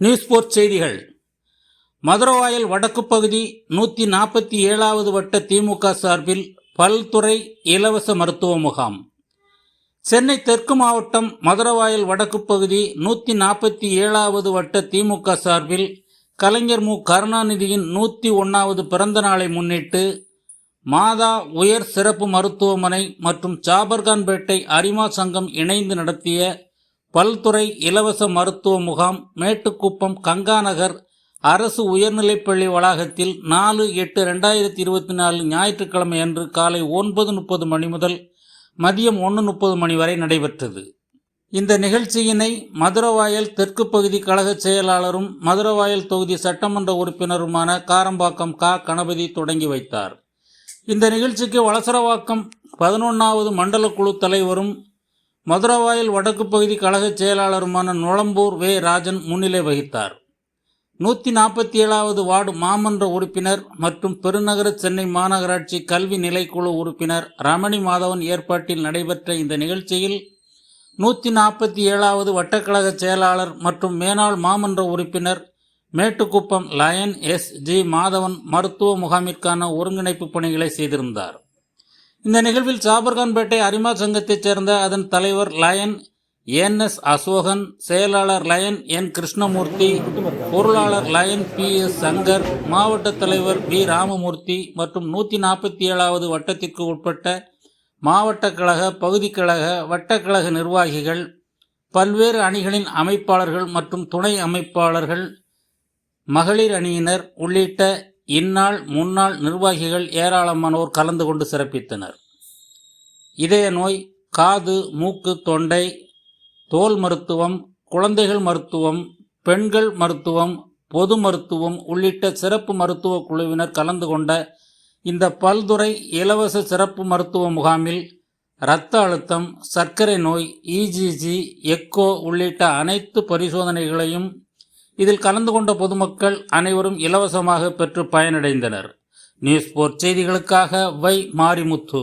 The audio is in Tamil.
நியூஸ் போர்ட் செய்திகள். மதுரவாயல் வடக்கு பகுதி நூற்றி நாற்பத்தி ஏழாவது வட்ட திமுக சார்பில் பல்துறை இலவச மருத்துவ முகாம். சென்னை தெற்கு மாவட்டம் மதுரவாயல் வடக்கு பகுதி நூற்றி நாற்பத்தி ஏழாவது வட்ட திமுக சார்பில் கலைஞர் மு. கருணாநிதியின் நூற்றி ஒன்றாவது பிறந்த நாளை முன்னிட்டு மாதா உயர் சிறப்பு மருத்துவமனை மற்றும் சாபர்கான்பேட்டை அரிமா சங்கம் இணைந்து நடத்திய பல்துறை இலவச மருத்துவ முகாம் மேட்டுக்குப்பம் கங்காநகர் அரசு உயர்நிலைப்பள்ளி வளாகத்தில் நாலு எட்டு ரெண்டாயிரத்தி இருபத்தி நாலு ஞாயிற்றுக்கிழமை அன்று காலை ஒன்பது முப்பது மணி முதல் மதியம் ஒன்று முப்பது மணி வரை நடைபெற்றது. இந்த நிகழ்ச்சியினை மதுரவாயல் தெற்கு பகுதி கழக செயலாளரும் மதுரவாயல் தொகுதி சட்டமன்ற உறுப்பினருமான காரம்பாக்கம் கா. கணபதி தொடங்கி வைத்தார். இந்த நிகழ்ச்சிக்கு வளசரவாக்கம் பதினொன்றாவது மண்டல குழு தலைவரும் மதுரவாயல் வடக்கு பகுதி கழக செயலாளருமான நுளம்பூர் வே. ராஜன் முன்னிலை வகித்தார். நூற்றி நாற்பத்தி ஏழாவது வார்டு மாமன்ற உறுப்பினர் மற்றும் பெருநகர சென்னை மாநகராட்சி கல்வி நிலைக்குழு உறுப்பினர் ரமணி மாதவன் ஏற்பாட்டில் நடைபெற்ற இந்த நிகழ்ச்சியில் நூற்றி நாற்பத்தி ஏழாவது வட்டக்கழக செயலாளர் மற்றும் மேனாள் மாமன்ற உறுப்பினர் Mettukuppam Lion S. G. Madhavan மருத்துவ முகாமிற்கான ஒருங்கிணைப்பு பணிகளை செய்திருந்தார். இந்த நிகழ்வில் சாபர்கான்பேட்டை அரிமா சங்கத்தைச் சேர்ந்த அதன் தலைவர் லயன் என் எஸ் அசோகன் செயலாளர் லயன் என் கிருஷ்ணமூர்த்தி பொருளாளர் லயன் பி எஸ் சங்கர் மாவட்ட தலைவர் வி ராமமூர்த்தி மற்றும் நூற்றி நாற்பத்தி ஏழாவது வட்டத்திற்கு உட்பட்ட மாவட்ட கழக பகுதி கழக வட்டக்கழக நிர்வாகிகள் பல்வேறு அணிகளின் அமைப்பாளர்கள் மற்றும் துணை அமைப்பாளர்கள் மகளிர் அணியினர் உள்ளிட்ட இந்நாள் முன்னாள் நிர்வாகிகள் ஏராளமானோர் கலந்து கொண்டு சிறப்பித்தனர். இதய நோய் காது மூக்கு தொண்டை தோல் மருத்துவம் குழந்தைகள் மருத்துவம் பெண்கள் மருத்துவம் பொது மருத்துவம் உள்ளிட்ட சிறப்பு மருத்துவ குழுவினர் கலந்து கொண்ட இந்த பல்துறை இலவச சிறப்பு மருத்துவ முகாமில் இரத்த அழுத்தம் சர்க்கரை நோய் இஜிஜி எக்கோ உள்ளிட்ட அனைத்து பரிசோதனைகளையும் இதில் கலந்து கொண்ட பொதுமக்கள் அனைவரும் இலவசமாக பெற்று பயனடைந்தனர். நியூஸ் போர்ட் செய்திகளுக்காக வை மாரிமுத்து.